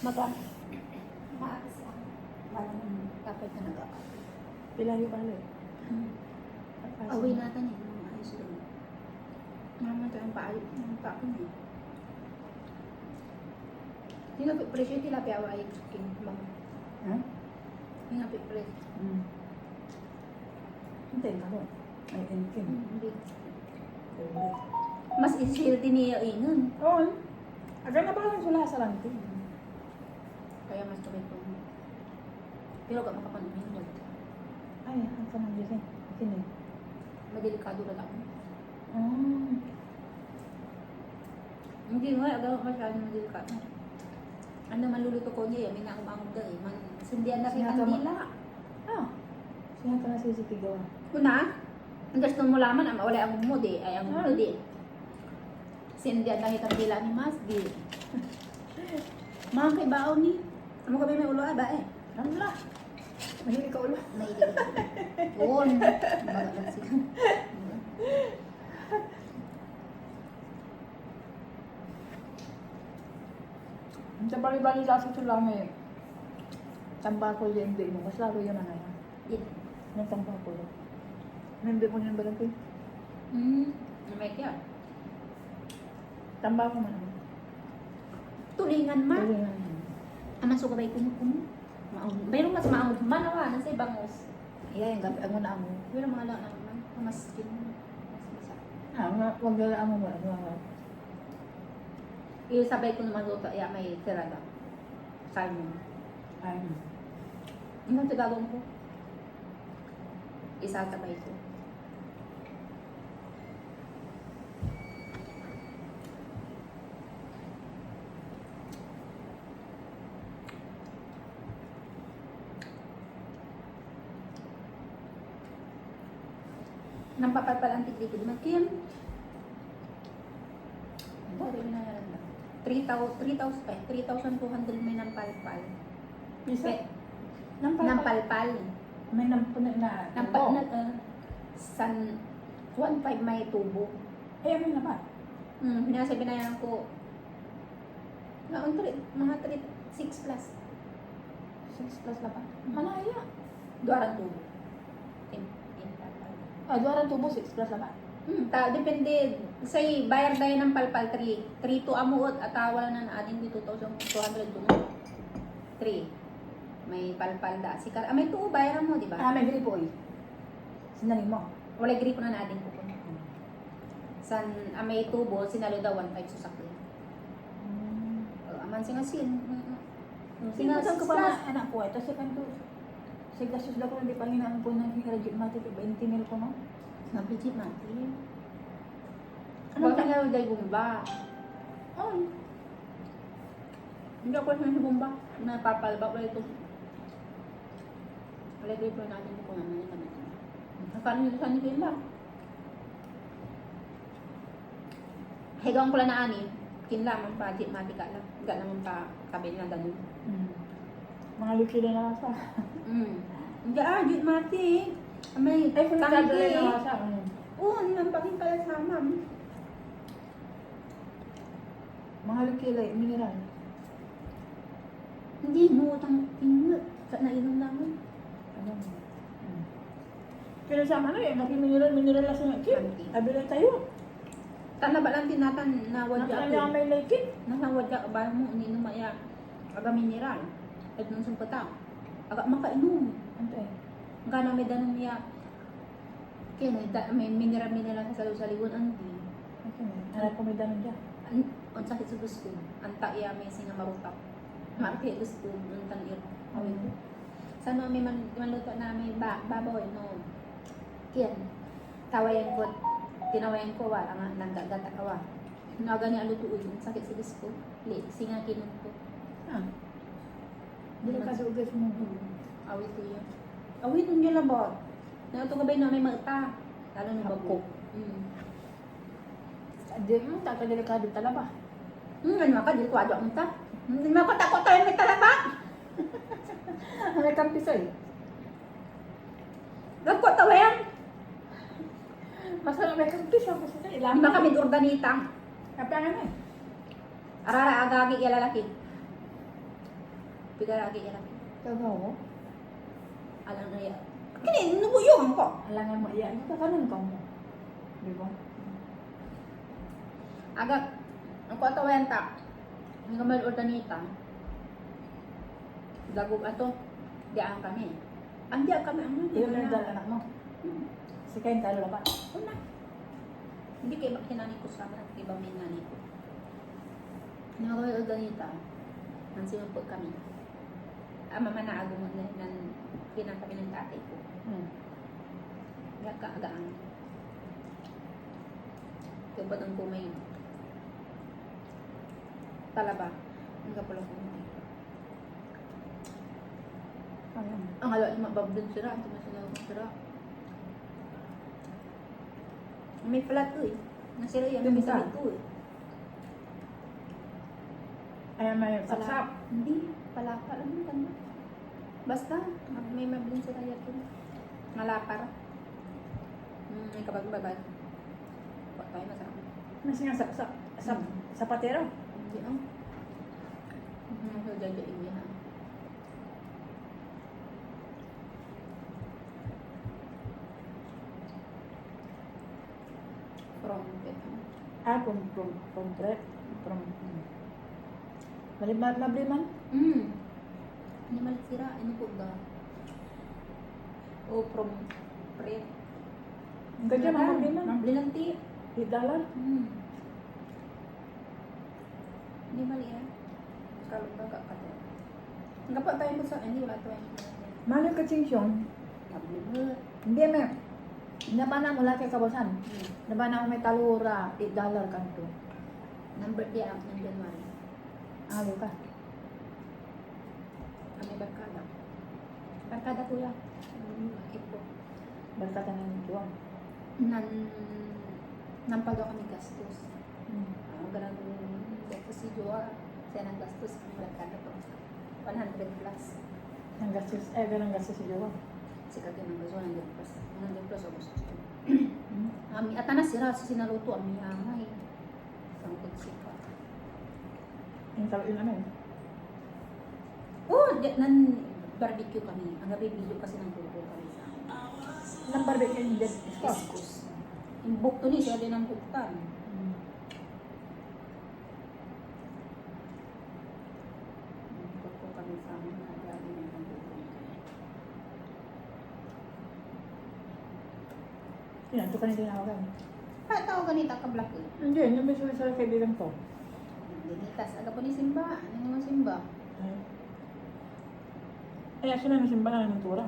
Maka, Maakas lang. Walang dapat na nag pilayo pala eh. Away natin eh. Mga ayos doon. Mama tayo ang. Ang paayos eh. Hindi nga presyo tilapia away chicken. Mama. Ha? Nga presyo. Hmm. Hindi, ano? Ay, anything. Hindi. Mas healthy niya ingon. Oo. Agad na ba lang sila sa lanting? Kaya mas kami po. Pero ka makapanood. Ay, ang kanang gising. Sino? Madelikado na lang. Ah. Hindi nga, agaw masyadong madelikado. Ano maluluto ko niya, may nakumangod ka eh. Man, sindihan na kita nila. Ah. Siya ka na sisitigaw. Una, ang gusto mo laman, ang wala ang mood eh, ay ang Ah. mood eh. Sindihan na kita nila ni Mas, di. Mga kaibaw ni. Amo kami may ulo ba eh. Ano la? Mahilig ka ulo. May ilig. Yun. Baga lang siya. Sa bali-bali lang sa lang eh. Tambako yung hindi mo. Mas lalo yun na yan. Yun. Yung tambako yun. Hindi mo yung balang ko eh. Hmm. May kaya. Tambako man. ano. Tulingan ma. Tuloy na yan. Ama so kabay kuno kuno. Maong. Mayroong mas maong manawa na sa bangos. Iya, yung gabi ang una mo. Pero mga lang naman. Mas skin. Ah, wag gala mo ba? Ano Isabay ko naman luto, ya may tirada. Salmon. Ay, Ano gagawin ko? Isatabay ko. Nampapalpal ang tikli ko. Di man, Kim. Ano rin na yan? 3,000 3,000 pa. 3,200 may nampalpal. Isa? Pe- Nampal. Nampalpal. May nampunan na. Nampal na, uh, san, 1.5 may tubo. Ay, amin na ba? Hmm, binasa binayaran ko. Naon three, mga 3, 6 plus. 6 plus na ba? Malaya. Duarang tubo. Ah, duwaran tubo, 6 plus na ba? Hmm, ta, depende. Say, bayar dayo ng palpal 3. 3 to amuot at wala na na adin di 2,200 to na. 3. May palpal da. Sikar, ah, may tuo bayaran mo, di ba? Ah, may gripo eh. Sinaling mo. Wala gripo na na adin ko po. San, ah, may tubo, sinalo daw 1.5 sa sakli. Uh, aman singa sin. Singa Sinasal ko pa anak ko eh. Tapos kan ko, sa gasos lang ko hindi pa hinaan po ng graduate matik, 20 mil ko no? Nabijit mati. Ano ka? ka na day bumba? Oh, Hindi ako sa bumba. Napapalba ko ito. Wala gripo natin ko naman yung naman. Akala nyo sa lang. Higaw ko lang na ani. Kinlaman pa, di matika lang. Higa naman pa kabil na ganun. mm. Mga lukila na nasa. Mm. Hindi ah, di mati. May Ay, kung nagdadala tangki. na nasa. Mm. Oo, nang paging pala sa ma'am. Mga lukila, eh, mineral. Hindi mo, tang ingot. Sa nainom namin. Ano mo? Mm. Pero sa ano eh, naging mineral, mineral lang sa Kim. Tangki. Abi lang tayo. Tanda ba lang tinatan na wadya ako. may laikin. Nang nawadya ka ba mo, ininom maya. Aga mineral. At nung sumpata. Aga makainom. Eh? Gana may danong niya. Kaya may, da, may mineral mineral sa sa liwan ang di. Okay. Anak ko may dami dyan. Ang ang sakit sa gusto. Ang taiya may singa marutak. Marke gusto. Ang tanir. Awin ko. Sana may man, maluto na may ba, baboy no. Kiyan. Tawayan ko. Tinawayan ko wala nga nanggagata ka wa. Naga niya luto uy. Ang sakit sa gusto. Li, singa kinun ko. Ah. Dili ka sa ugas mo. Awit ko yun. Awit ko yun labot. Nato ka ba na may mata? Lalo na bago. Mm. Di mo, taka delikado talaba. Hmm, maka, dito wadyo ang ta. Hindi mo ako takot tayo may talaba. May kampisoy. Gagko tawa yan. Masarap may kampisoy. Kasi ilang. Hindi ba kami urdanitang? Kapangan eh. Arara agagi ilalaki. Pigaragi yan namin. Kagaw mo? Alang na yan. Kini, nubuyong ko. Halangan mo iya. Ito kanon ka mo. Di ba? Agak, ang kuwata wenta. Ang gamal ordanita. Dagog ato. Diyan kami. Ang diyan kami. Ang Iyo na dal anak mo. Hmm. Si kain talo laban. Una. Hindi kayo kinani ko sa amin. Iba may nani ko. Ang gamal ordanita. Ang sinumpot kami. Ang mama na agumot na nan kinang kami ng tatay ko. Hmm. Gaka-agaan. Tubad ang kumay. Talaba. Ang kapula ko. Ayun. Ang ala, mababdun sira. Ang tumasila ko sira. May flat to eh. Nasira yan. May Tumita. sabit to eh. Ayan may sapsap. Hindi. Palapa lang yung kanya. Basta. May mabdun sira yan to. Malapar. Hmm, may kabag-babag. Huwag tayo masarap. Nasi nga sapsap. Sap, sapatero. Hindi ah. Hmm, so jajain yan ah. From Vietnam. Ah, from, from, from bread. From, hmm. Mali, ma, mabli man. Hmm. Ini malit sira. Ini po ba? Oh, from Pret. Ang gadya, mabli man. Mabli lang ti. Di dalan. Hmm. Hindi mali ah. Kalau ba ka ka Ang kapag tayo mo sa, hindi wala tayo. Mali ka chingsyon. Mabli mo. Hindi, may. Nabana mo laki kabasan. Hmm. Nabana mo may talura. 8 dollar kanto. Number di ang ng January. Alo ka. Kami barkada. Barkada kuya. Ito. Basta ka ng juwang. Nan nampaga kami gastos. Hmm. Uh, ganang dito si Joa. Siya nang gastos ang barkada to. 100 plus. Ang gastos, eh, ganang gastos si juwang. Si kagyan ng gaso 100 plus. 100 plus ako gusto. Hmm. Ami at na sira sa sinaluto ang miyamay. Sangkot sipa. Ang tawin namin. Oh, di- nan barbecue kami. Ang gabi video kasi ng grupo kami sa Nang barbecue yung dead. Discos. Yung bukto ni siya din ang buktan. Hmm. Grupo kami sa amin na gabi ng grupo. Yan, ito ka na tinawagan. Pa, tao ganito ka black eh. Hindi, yung may sulit sa kaibigan ko. Dinitas, aga po ni Simba. Ano naman Simba? Ay. Asa na nasimba na ng tura.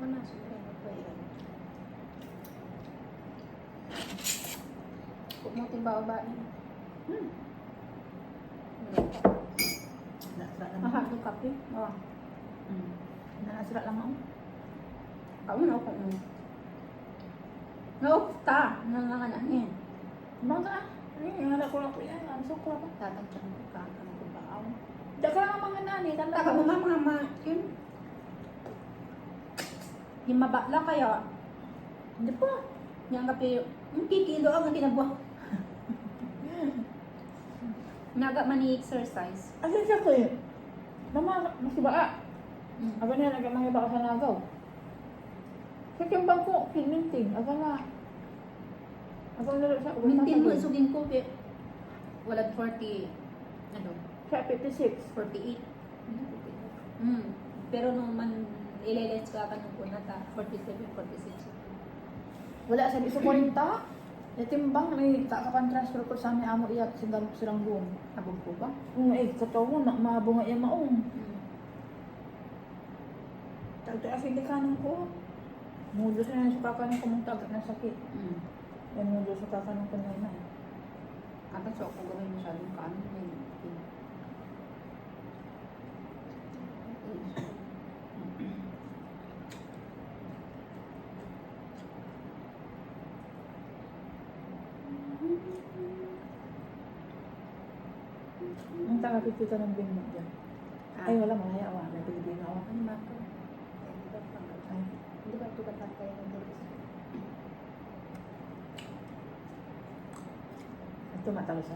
Wala, siyempre. Ano? Kung mo timba o ba? Hmm. Nasira lang. Aha, yung kape. Oh. Hmm. Nasira lang ako. Kamu na ako. Mm. Naukta. Nanganganan niya. Mga, ay, anak ko lang ko yan. Ang sukra pa. Tatagyan ko ka. Ano ko ba? Daka ang mga nani. Mo nga mama. Yun. Yung mabakla kaya. Hindi pa. Yung kape. Yung kikilo ang kinabuha. Naga man ni exercise. Asa siya ko eh. Mama, masibaa. Mm. Aga na, nagmangibaa ka sa nagaw. Sa timbang ko, pininting. Aga na. Aga na sa Mintin mo sugin ko kay wala 40 ano Sa 56. 48. Mm. Pero nung man ilelets ka ka nung kuna ta 47 46. Wala sa iso 40. Natimbang, may kakapan transfer ko sa amin amo iyak silang silang buong. Abog ko ba? Kung eh, katawa na, mabunga yung maong. Mm. Tagto kasi di kanan ko. Mudo sa nang sukakan ko mong tagat na sakit. Mm. Yan mudo sa kakan ko na na. Ata so kung gawin masyadong kaano may Ang taga pipita ng bing mo dyan. Ay, wala, malaya Dur mal, da muss ich